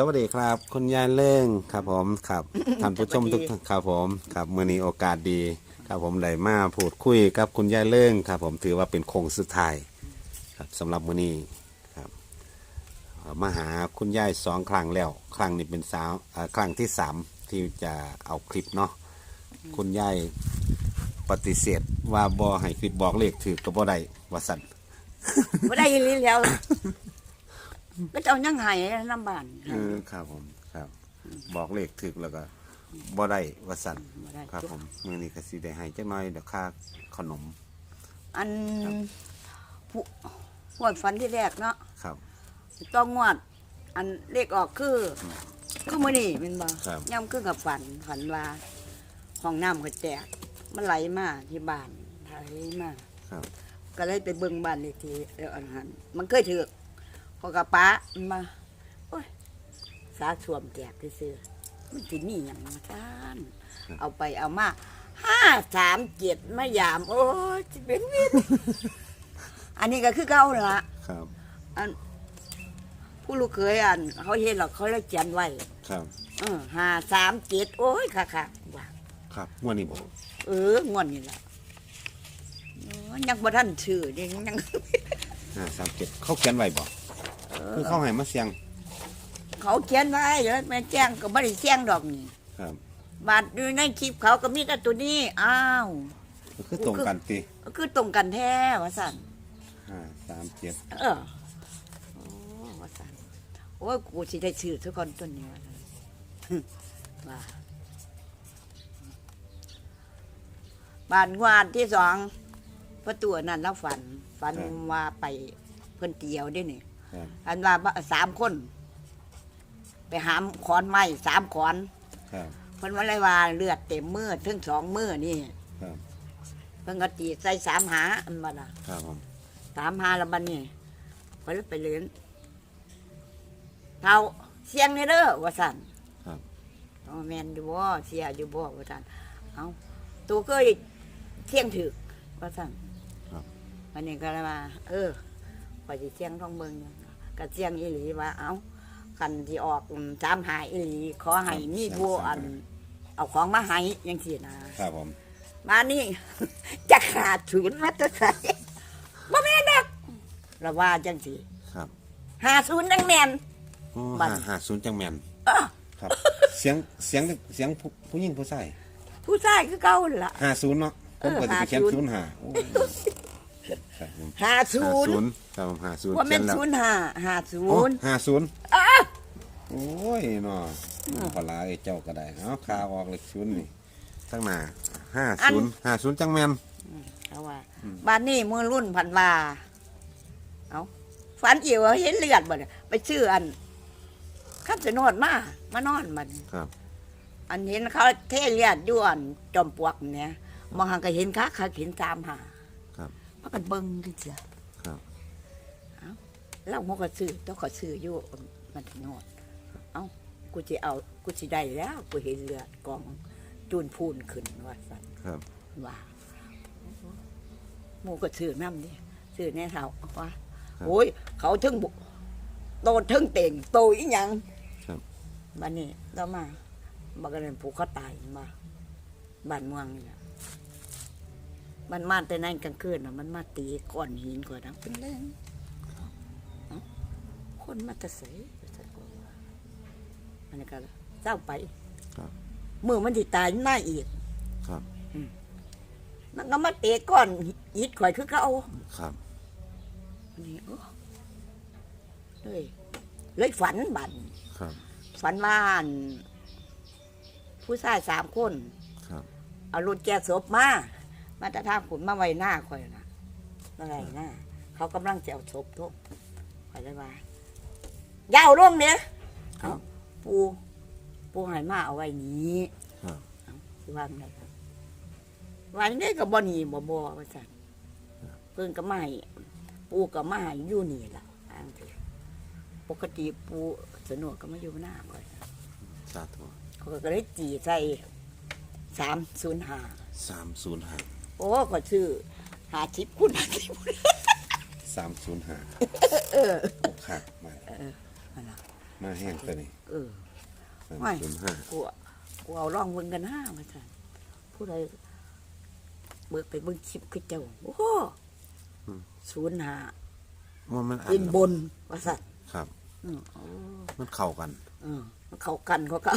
สวัสดีครับ คุณยายเล่งครับผมครับท่านผู้ชมทุกท่านครับผมครับมื่อนี้โอกาสดีครับผมได้มาพูดคุยกับคุณยายเล่งครับผมถือว่าเป็นโค้งสุดท้ายครับสำหรับมื่อนี้ครับเอ่อมาหาคุณยายสองครั้งแล้ว ครั้งนี้เป็นสาวเอ่อครั้งที่สามที่จะเอาคลิปเนาะคุณยายปฏิเสธว่าบอให้คลิปบอกเลขถือก็บ่ได้ว่าสัน บ่ได้ยินแล้ว ก็จะเอายังไห้น้ำบ้านเออครับผมครับ บอกเลขถึกแล้วก็บ่ได้ว่าสั่นบ่ได้ครับ ผมมื้อนี้ก็สิได้ให้จักหน่อยเดี๋ยวค่าขนม อันผู้งวดฝันที่แรกเนาะครับ ต้องงวด อันเลขออกคือ คือมื้อนี้แม่นบ่ครับย่ำคือกับฝันฝันว่าห้องน้ำก็แตกมันไหลมาที่บ้านไหลมาครับก็เลยไปเบิ่งบ้านเลขที่แล้วอันนั้นมันเคยถือก พอกระป้ามันมาโอ้ยสาสวมแตกซื่อๆมันสิมีหยังมาท่านเอาไปเอามาห้าสามเจ็ดมายาม โอ้ยสิเป็นวินอันนี้ก็คือเก่าละครับ อัน ผู้ลูกเคยอัน เขาเห็นหรอกเขาเลยเขียนไว้ครับ เออห้าสามเจ็ดโอ้ยค่ะค่ะว่าครับงวดนี้บ่เอองอนนี่แหละเออยังบ่ทันชื่อนี่ยัง537เขาเขียนไว้บ่ คือเขาให้มาเสียง เขาเขียนไว้แล้วแม่แจ้งก็ไม่ได้แจ้งดอกนี่ครับ บาดอยู่ในคลิปเขาก็มีแต่ตัวนี้อ้าวก็คือตรงกันติก็คือตรงกันแท้ว่าสั่น537เออโอ้ว่าสั่นโอ้ยกูสิได้ชื่อทุกคนตัวนี้ว่าซั่นว่าบานงวานที่สองประตูนั่นแล้วฝัน ฝันว่าไปเพิ่นเตียวเด้นี่ ครับอันว่าบสามคน ไปหามขอนไม้สามขอนครับเพิ่นว่าอะไรว่าเลือดเต็มมือถึงสองมือนี่ครับเพิ่นก็ตีใส่สามหาอันบ่ล่ะครับผมสามหาแล้วบัดนี้เพิ่นเลยไปเรียนเท่าเสียงนี่เด้อว่าสั่นครับอ๋อแม่นอยู่บ่เสียอยู่บ่ว่าสั่นเอ้าตัวก็เที่ยงถึกว่าสั่นครับวันนี้ก็เลยว่า เออพอสิเที่ยงท้องเบิ่งอยู่ ก็เที่ยงอีหลีว่าเอ้าคันที่ออกอืมสามหาอีหลี ขอให้มีผู้อัน เอาของมาให้จังซี่นะครับผม มานี่ จะขาดศูนย์มาแตะใส่บ่แม่นดอกเราว่าจังสิครับหาศูนย์จังแม่นโอ้บัด ห้า50จังแม่นเอ้อครับ เสียงเสียงเสียงผู้ผู้หญิงผู้ชายผู้ชายคือเก่าหั่นล่ะ50เนาะผมก็สิไปเขียนเออ50 05โอ้ ครับผมหาศูนย์50ครับผม50ว่าแม่นเขียแล้วศูนย์หาหาศูโอ้นย์ห้าศูนย์อ้าโอ้ยเนาะปลาไอ้เจ้าก็ได้เอาคาออกเลขศูนย์นี่ตั้งหน้าห้าศูนย์ห้าศูนย์จังแมนเอาว่าบ้านนี้มือรุ่นพันว่าเอาฝันเอี่ยวเห็นเลือดบ่เนี่ยไปชื่ออันข้ามสนวดมามานอนมันครับ อันเห็นเขาเทเลือดด้วนจอมปลวกเนี่ยมองหางก็เห็นค้าขาเห็นตามหาครับ พากันเบิ่งกันเสียครับแล้วมก็ซื้อต้องขอซื้ออยู่มันโนดเอ้ากูจะเอากูจะได้แล้ว กูเห็นเลือดกองจูนพูนขึ้นว่าสันครับ ว่าหมูก็ซื้อน้ำดิซื้อแน่เท่าว่าโอ้ยเขาถึงบุโตถึงเต่งโตอีหยังครับบ้านนี้เรามาบักกันผูกเขาตายมาบ้านเมืองนี่แหละ มันมาแต่นั่นกลางคืนน่ะมันมาตีก้อนหินก่อนนะเป็นเรื่องเอ้าคนมาแตะใสอันนี้ก็เจ้าไปครับมือมันที่ตายหน้าอีกครับมันก็มาเตะก้อนอิดข่อยคือเขาครับอันนี้โอ้เลยเลยฝันบันครับ ฝันว่าอั่นผู้ชายสามคน ครับ เอารถแกศพมา มาแต่ทางขุนมาไว้หน้าข่อยนะมาไว้หน้า เขากำลังจะเอาศพทุกข่อยเลยว่าอยาวร่วงเนี่ยครับปูปูใหายมาเอาไว้นี้ครับเอาสิวางไงครับวันนี้ก็บ่หนีบ่บ่ว่าสั่นเพิ่นก็มาให้ปูก็มาให้อยู่นี่ล่ะอ้างเถอะปกติปูสนุกก็มาอยู่หน้าข่อยสาธุเขาก็เลยจีใส่สามศูนย์ห้าสามศูนย์ห้า โอ้ก็ชื่อหาชิปคุณหาชิปสามศูนย์ห้าเออขาดมานั่นล่ะมาแห้งตัวนี้เออสามไม่ศูนย์ห้ากูกูเอาร่องเบิ่งกันห้ามาสั่นผู้ใดเบิกไปเบิ่งคลิปคือเจ้าโอ้โหศูนย์หาว่ามันอัอินนบนว่าสั่นครับ อืมโอ้มันเข้ากัน เออมันเขากันเขาก็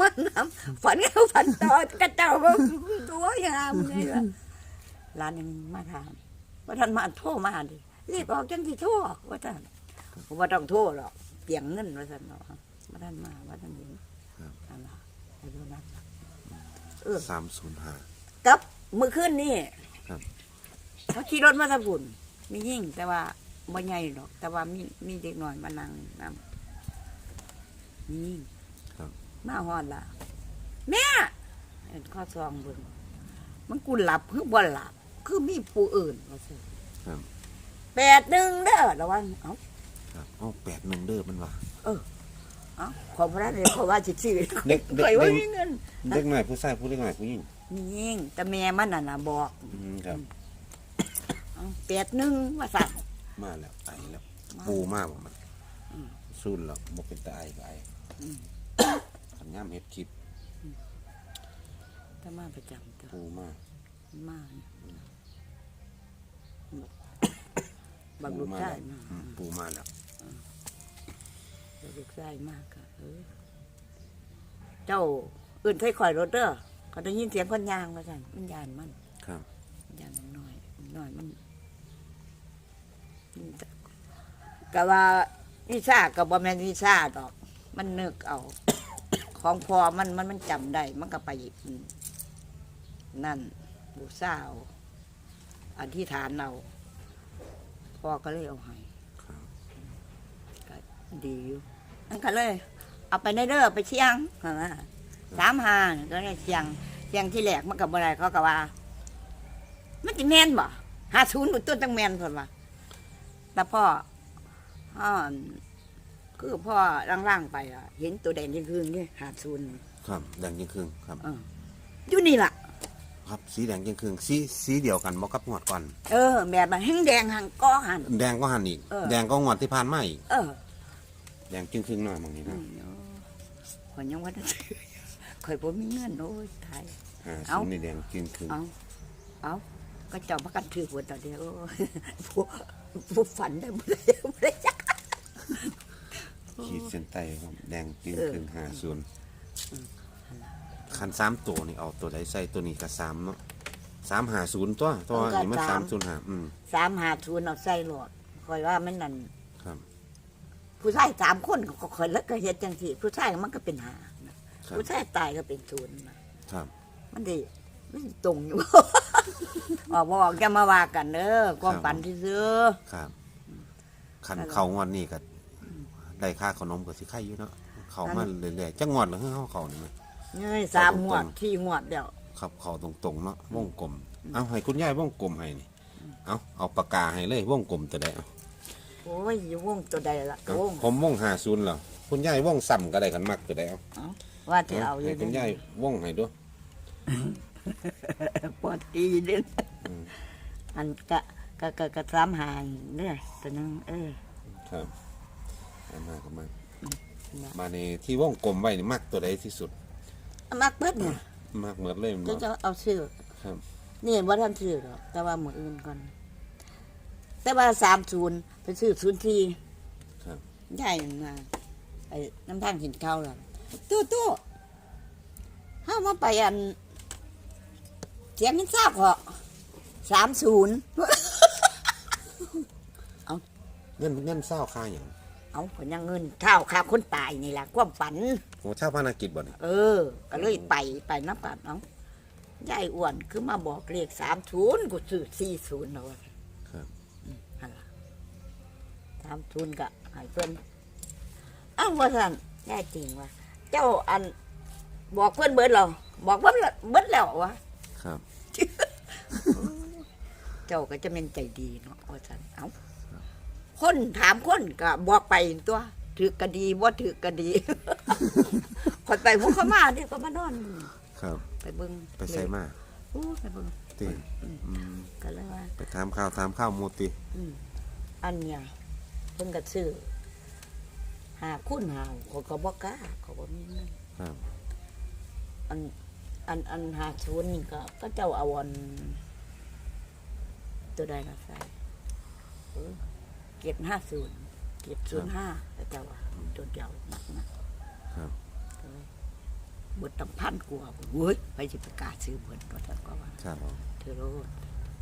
มันน้ำฝันเขาฝันต่อกระเจ้าก็ตัวอยางามเลยล่ะ ร้านยังมาถามว่าท่านมาโทรมาดิรีบออกจังที่โทรว่าท่านผมว่าต้องโทรหรอกเปลี่ยงเงินว่าท่านเนาะว่าท่านมาว่าท่านเห็นครับนั่นล่ะไอ้ตัวนั้นสามศูนย์ห้ากับมือขึ้นนี่ครับเขาขี่รถมาตะบุญมียิ่งแต่ว่าบ่ใหญ่หรอก แต่ว่ามีมีเด็กหน่อยมานั่งนำมียิ่งครับมาฮอดล่ะแม่เอ็นข้อซองเบิ่งมันกูหลับคือบ่หลับ คือมีผู้อื่นว่าซั่นครับ แปดหนึ่งเด้อระวังเอ้าครับโอ้แปดหนึ่งเด้อมันว่า เอ้าขอพระเดชขอว่าสิซื้อเด็กเด็ก เคยว่าเด็กมีเงินเด็กหน่อยผู้ชายผู้เล็กหน่อยผู้หญิงมียิ่งแต่แม่มันน่ะน่ะบอกอืมครับ เอ้าแปดหนึ่งว่าซั่น มาแล้วไอแล้ว มาปูมากบ่มันสู้แล้วบ่เป็นตาไอก็ไอขันย่ำเฮ็ดคลิปถ้ามาประจำตัวปูมาก มากบักลูกชายมาอืมปูมาแล้วบักลูกชายมากค่ะเออเจ้าอื่นเคยคอยรถเด้อเขาได้ยินเสียงคนยางว่าสั่นมันยานมันครับมันยานมันน้อยมันน้อยมันมันจะกะว่าวิชากับบ่แม่นวิชาดอก มันนึกเอา ของพอมันมันมันจำได้ มันก็ไปอืมนั่น บูซาเอาอธิษฐานเราพ่อก็เลยเอาให้ครับก็ดีอยู่นั่นก็เลย เอาไปในเด้อไปเชียงเห็นไหมสามหานี่ก็เลยเชียงเชียงที่แหลกมันกับอะไรเขาก็ว่ามันจะแมนบ่หาศูนย์ต้นตั้งแมนคนว่าแต่พ่อพ่อคือพ่อร่างๆไปอะเห็นตัวแดงยังคืนนี่หาศูนย์ครับแดงยิ่งครึ่งครับเอออยู่นี่ล่ะ ครับ สีแดงยิ่งครึ่งสีสีเดียวกันบ่กับงวดก่อนเออแบบมันแห้งแดงหังก้อหัน แดงก็หันอีกเออ แดงก็งวดที่ผ่านมาอีกเออแดงจึงครึ่งหน่อยบางนี้อืนะมโอ้ข่อยยังว่าจะซื้อข่อยผมมีเงินโอ้ยตาย อ่าเอ้า สีนี่แดงจึงครึ่งเอาเอาก็เจ้ามากันถือหัวตอนเดียวโอ้ยผู้ผู้ฝันได้บ่ได้บ่ได้จัก ขีดเส้นใต้ครับแดงจึงเออครึ่งห้าส่วน คันสามตัวนี่เอาตัวใดใส่ตัวนี้ก็สามเนาะสามหาศูนย์ตัวตัวนี้มันสามศูนย์หาอืมสามหาทุนเอาใส่หลอดคอยว่ามันนั่นครับ ผู้ชายสามคนก็คอยแล้วก็เฮ็ดจังสี่ผู้ชายมันก็เป็นหานะครับผู้ชายตายก็เป็นศูนย์นะครับ มันดีมันสิตรงอยู่ออกบอกจะมาว่ากันเด้อความฝันที่ซื้อครับคันนั่นแหละเขางวดนี่ก็ได้ค่าขนมก็สิไข่อยู่เนาะเขามาเรื่อยๆจังงวดหรือเขาเขานี่มั้ย นี่สามหมวดที่หมวดเดียวครับเขาตรงๆเนาะวงกลม เอาให้คุณยายวงกลมให้นี่ เอาเอาปากกาให้เลยวงกลมตัวใดเอาโอ้ยอยู่วงตัวใดละเอาวงผมวงหาศูนย์แล้วคุณยายวงซ้ำก็ได้กันมักตัวใดเอาว่าที่เอาอยู่ให้คุณยายวงให้ด้วยปวดตีเด่นอืมอันกะกะกะกะสามหางเนี่ยตัวนึงเออ ครับเอามาก็มานะมาในที่วงกลมไว้นี่มักตัวใดที่สุด มักเบิดเนี่ยมักเหมือนเลยมันจะบ่จะเอาชื่อครับ นี่ว่าท่านซื้อหรอกแต่ว่ามืออื่นก่อน แต่ว่าสามศูนย์ไปซื้อศูนย์ทีครับ ใหญ่มาไอ้น้ำทางหินเข้าหรอตู้ตู้ห้ามาไปอันเสียงมันทราบเหรอสามศูนย์ เงินเงินเศร้าค่าอย่าง เอาผลยังเงินเท่าค่าคนตายนี่แหละความฝัน โอ้เช่าพานากิจบ่เนี่ยเออ ก็เลยไปไปนับกันเนาะยายอ้วนคือมาบอกเลขสามศูนย์กูซื้อสี่ศูนย์เนาะครับฮันล่ะสามศูนย์ก็ใหายเพิ่นอ้าวว่าท่านยายจริงว่า เจ้าอันบอกเพื่อนเบิดเราบอกเบิดแล้วเบิดแล้ววะครับ เจ้าก็จะเป็นใจดีเนาะว่าท่านเอ้า คนถามคนก็บอกไปตัวถือกะดีว่าถือกะดีคนไปพวกเขามาเนี่ยก็มานอน ครับ ไปเบิ่งไปใส่มาโอ้ไปเบิ่งตีอืมก็เลยว่า ไปถามข้าวถามข้าวหมูติอืมอันเนี่ยเพิ่นก็ซื้อหหาคุณหาเขาก็บ่กล้าเขาบ่มีเงินครับ อัน อันอันหาชุนนี่ก็ก็เจ้าเอาอันตัวใดมาใส่เออ เก็บห้าศูนย์เก็บศูนย์ห้าก็เจ้าว่าตัวเดียวหนักนะครับก็เลยเบิดตั้งพันกว่าเว้ยไปสิประกล้าศซื้อเบิดตัวท่านก็ว่าครับผมเธอโลด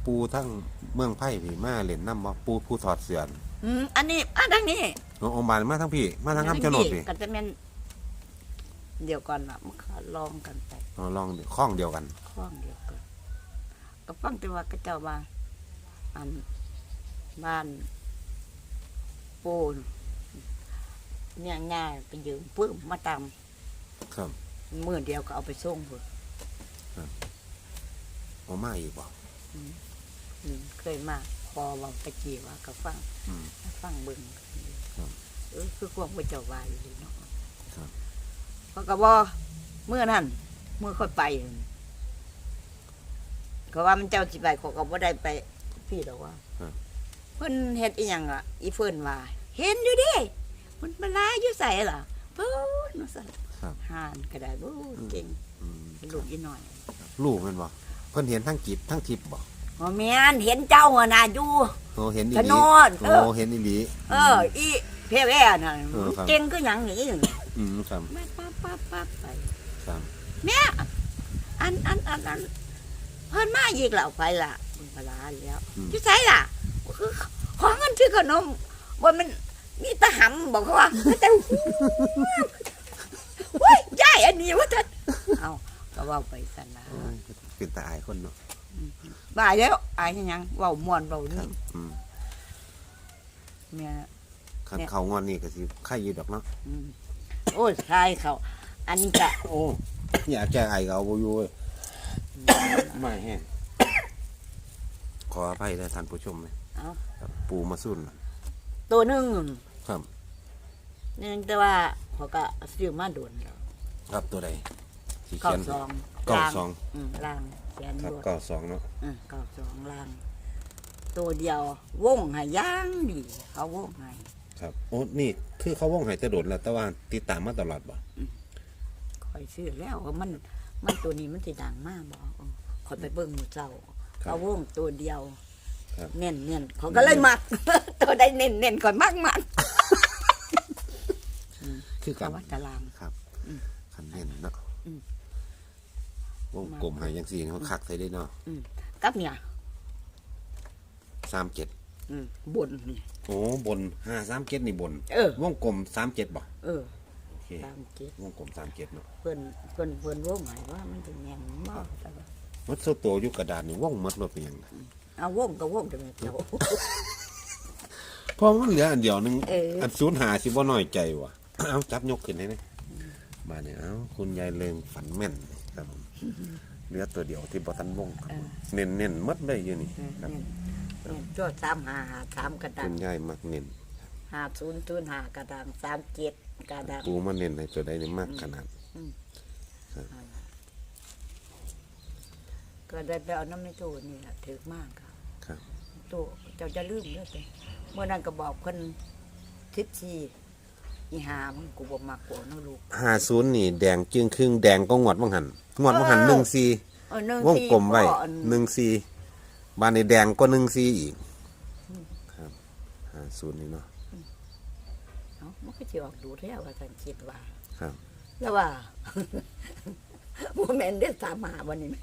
ปูทั้งเมืองไผ่พี่มาเล่นน้ำบ่ปูผู้ถอดเสื้ออืมอันนี้อันทั้งนี้น้องอมบานมาทั้งพี่ มาทั้งคำชะโนดพี่ก็จะเป็นเดียวกันละมันก็ลองกันไปอ๋อลองดิข้องเดียวกันคล้องเดียวกันก็ฟังแต่ว่าก็เจ้าว่าอันบ้าน ปูนเนี่ยง่ายไปยืมปื้มมาตครับำมื่อเดียวก็เอาไปส่งเพื่อโอมาอีกบ่อืมเคยมาพอเว่าตะกี้ว่าก็ฟังอืม ฟังเบิ่งครับเออคือความว่าเจ้าว่าอยู่ดีเนาะครับ เพราะก็บ่เมื่อนั้นเมื่อค่อยไปเขาว่ามันเจ้าสิไปเขาก็บ่ได้ไปพี่ดอกว่า ครับเพิ่นเฮ็ดอีหยังอะ อีเพิ่นว่า เห็นอยู่เดิมันมาลายอยู่ใส่ล่ะเพิ่นว่าซั่นครับ ห่านก็ได้โอ้เก่งอืมลูกอีหน่อยลูกแมันบ่เพิ่นเห็นทั้งจิตทั้งทิพย์บ่บ่แม่นเห็นเจ้าอะน่ะอยู่ โอ้เห็นอีถหลีนนเอโอ้อ เห็นอีหลี เออ อีเพ่แว่น่ะเออครับ เก่งคือหยังนี่อืมครับแม่ปั๊บปั๊บปั๊บไป ครับแม่อันอันอันอันเพิ่นมาอีกแล้วไปล่ะมันปลาร้าแล้วอืมอยู่ไสล่ะ คือขอเงินซื้อขนมว่ามันมีแตะหำบอกเขาว่าแต่เว้ยยายอันนี้ว่าท่านเอาก็เว่าไปสันนะโอ้ยเป็นตาอายคนเนาะบ่ายแล้วอายยังเว้าม่วนเว้าครันี่บอืมแม่คันเนี่ยเขางอนนี่ก็สิไข่อยู่ดอกเนาะอืมโอ้ยทายเขา อันนี้ก็โอ้อยากแก้ไอก็เอาบ่อยู่เว้ยไม่แห้งขออภัยด้วยท่านผู้ชมเลย เอาครับปูมาสุ่นตัวหนึงครับนี่แต่ว่าเขาก็ซื้อมาโดนแล้วครับตัวใดที่เก้าเขียน สองเก้าล่างสองอืมล่างแขนครับรวดเก้าสองเนาะอืมเก้าสองล่าง ตัวเดียววงใหาย่างดี เขาวงใหายครับโอ้นี่คือเขาว่องหายแต่โดดแล้วแต่ว่าติดตามมาตลอดบ่คอยซื้อแล้วว่ามัน มันตัวนี้มันสิดังมากบอกคอยไปเบิ่งหมูเจ้าเขาวงตัวเดียวครับ เน้นเน้นเขาก็เลยมัก ตัวใดเน้นเน้นคอยมากมากคือกัเขานว่าตารางครับอืมคันเน้นเนาะอืมวงกลมใหายยังสี่เขาคักใส่ได้เนาะกับเนี่ยสามเจ็ดอืมบนนี่โอ้บนห้าสามเจ็ดนี่บนเออวงกลมสามเจ็ดบ่เออโอเคตามเจ็ดวงกลมสามเจ็ดเนาะเพิ่นเพิ่นเพิ่นวงใหายว่ามันจะแม่นมากแต่ว่ามัดโซโตอยู่กระดาษนี่วงมัดรถเป็นหยังไง เอาวงก็วงจะไม่เจ้า เพราะมันเหลืออันเดียวหนึงเอออั นศูนย์หาสิบ่น้อยใจว่ะ เอาจับยกขึ้นได้ไหมมาเนี่ยเอาคุณยายเลิงฝันแม่นครับผมเหลือตัวเดียวที่บ่ทันวงครับผมเน้นเน้นๆมัดเลยอยู่นี่ครับเน้นเน้นจ้สามหาหาสามกระดัคุงณยายมักเน้นหาศูนย์ศูนย์หากระดังสามเจ็ดกระดัง ปูมาเน้นให้ตัวใดนี่มากขนาด ก็ได้ไปเอาน้ำในตู้นี่แหละถือมากค่ะ ครับตู้เจ้าจะลืมเด้อไปเมื่อนั้นก็บอกคนทิศทีอีหามันกูบ่มักกูเอาน้ำลูก ห้าศูนย์นี่แดงจึงครึ่งแดงก็งวดบังหันงวดบังหันเออหนึ่งซีเออหนึ่งวงกลมไว้สี่อันหนึ่งซีบานในแดงก็หนึ่งซีอีกครับห้าศูนย์นี่เนาะ เอ้ามันก็จะออกดูแท้ว่าสันคิดว่าครับ แล้วว่าโมเมนได้สามหาวันนี้แม่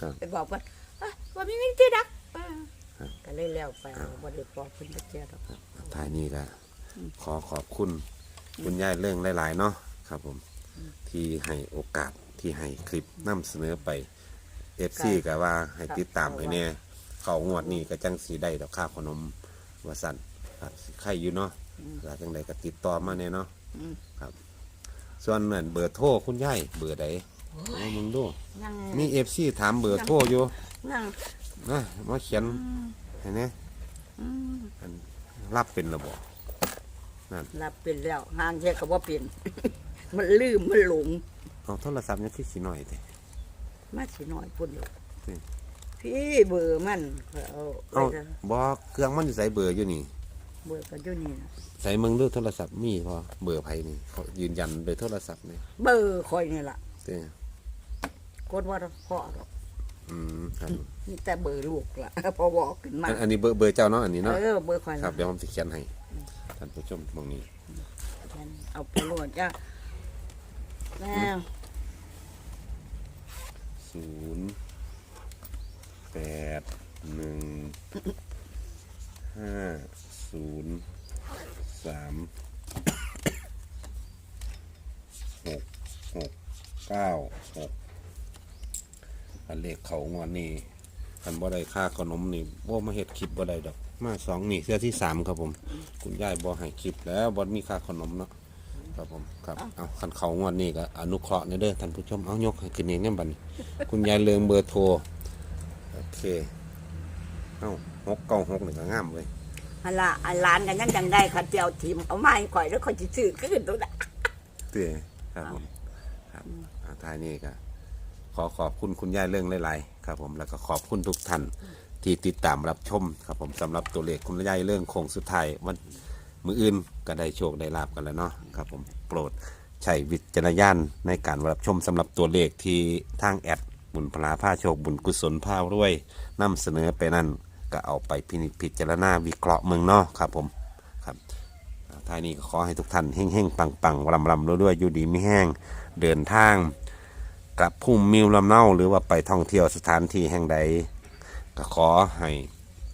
ครับ ไปบอกว่าอะว่ามีวิธีดักอ่าครับ ก็เลยแล้วไปบ่ได้บอกเพิ่นจะเจ้าดอกท้ายนี้ก็ขอขอบคุณคุณยายเรื่องหลาย ๆ เนาะครับผม ที่ให้โอกาสที่ให้คลิปนำเสนอไปเอฟซีก็ว่าให้ติดตามให้แน่เขางวดนี้ก็จังสีได้ดอกค่าขนมว่าสั่นครับสิใครอยู่เนาะแล้วจังใดก็ติดต่อมาแน่เนาะอืมครับ ส่วนเหมือนเบอร์โทรคุณยายเบอร์ใดเอามึงดูนั่งมีเอฟซีถามเบอร์โทรอยู่นั่ง นะมาเขียนให้แน่อืมอันรับเป็นระบบรับเป็นแล้วห่างแค่ก็บ่เป็น มันลืมมันหลงเอาโทรศัพท์ยังคือสีหน่อยแต่มาสิน้อยพุ่นอยู่จริงพี่เบอร์มันข้อยเอาเอาไปซะบอกเครื่องมันอยู่ใส่เบอร์อยู่นี่ เบอร์ก็อยู่นี่นะใส่เมืองด้วยโทรศัพท์มีพอเบอร์ไผนี่เขายืนยันโดยโทรศัพท์นี่เบอร์คอยนี่ล่ะเต้กดว่าพ่อหรอก อืมครับนี่แต่เบอร์ลูกล่ะพอบอกขึ้นมาอันอันนี้เบอร์เบอร์เจ้าเนาะอันนี้เนาะเออเบอร์คอยครัล่ะบเดี๋ยวผมจะเขียนให้ท่านผู้ชมตรงนี้ฉันเอาไปโหลดจ้าแล้วศูนย์แปดหนึ่งห้าศูนย์สามหกหกเก้าหก อันเลขเขางอนนี่คันบ่ได้ค่าขนมนี่บ่มาเฮ็ดคลิปบ่ได้ดอก มาสองนี่เสื้อที่สามครับผม คุณยายบ่ให้คลิปแล้วบ่มีค่าขนมเนาะครับผมครับเอาคันเขางอนนี่ก็อนุเคราะห์ในเด้อท่านผู้ชมเอายกให้ขึ้นเองเนี่ยบัดนี้ คุณยายเลืองเบอร์โทรโอเคเอ้าหกเก้าหกนี่ก็งามเลยฮันละอันร้านกันยังจังได้คันเจียวทีมเอาไม้ข่อยแล้วข่อยจะซื้อขึ้นตัวน่ะเตี้ยครับผมครับอ่าท้ายนี้ก็ ขอขอบคุณคุณยายเรื่องหลายๆครับผมแล้วก็ขอบคุณทุกท่านที่ติดตามรับชมครับผมสำหรับตัวเลขคุณยายเรื่องโคงสุดท้ายวันมืออื่นก็ได้โชคได้ลาบกันแล้วเนาะครับผมโปรดใช้วิจารณญาณในการรับชมสำหรับตัวเลขที่ทางแอดบุญพลาผ้าโชคบุญกุศลผ้ารวยนำเสนอไปนั่นก็เอาไปพินิจพิจารณาวิเคราะห์เมืองเนาะครับผมครับท้ายนี้ก็ขอให้ทุกท่านเฮ่งๆปังๆรำรำๆด้วยๆอยู่ดีไม่แห้งเดินทาง กลับภูมิมิวลำเนาหรือว่าไปท่องเที่ยวสถานที่แห่งใด ก็ขอให้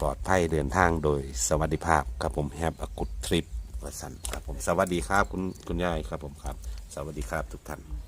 ปลอดภัยเดินทางโดยสวัสดิภาพครับผมแฮปอกุดทริปวสันครับผมสวัสดีครับคุณคุณยายครับผมครับ สวัสดีครับทุกท่าน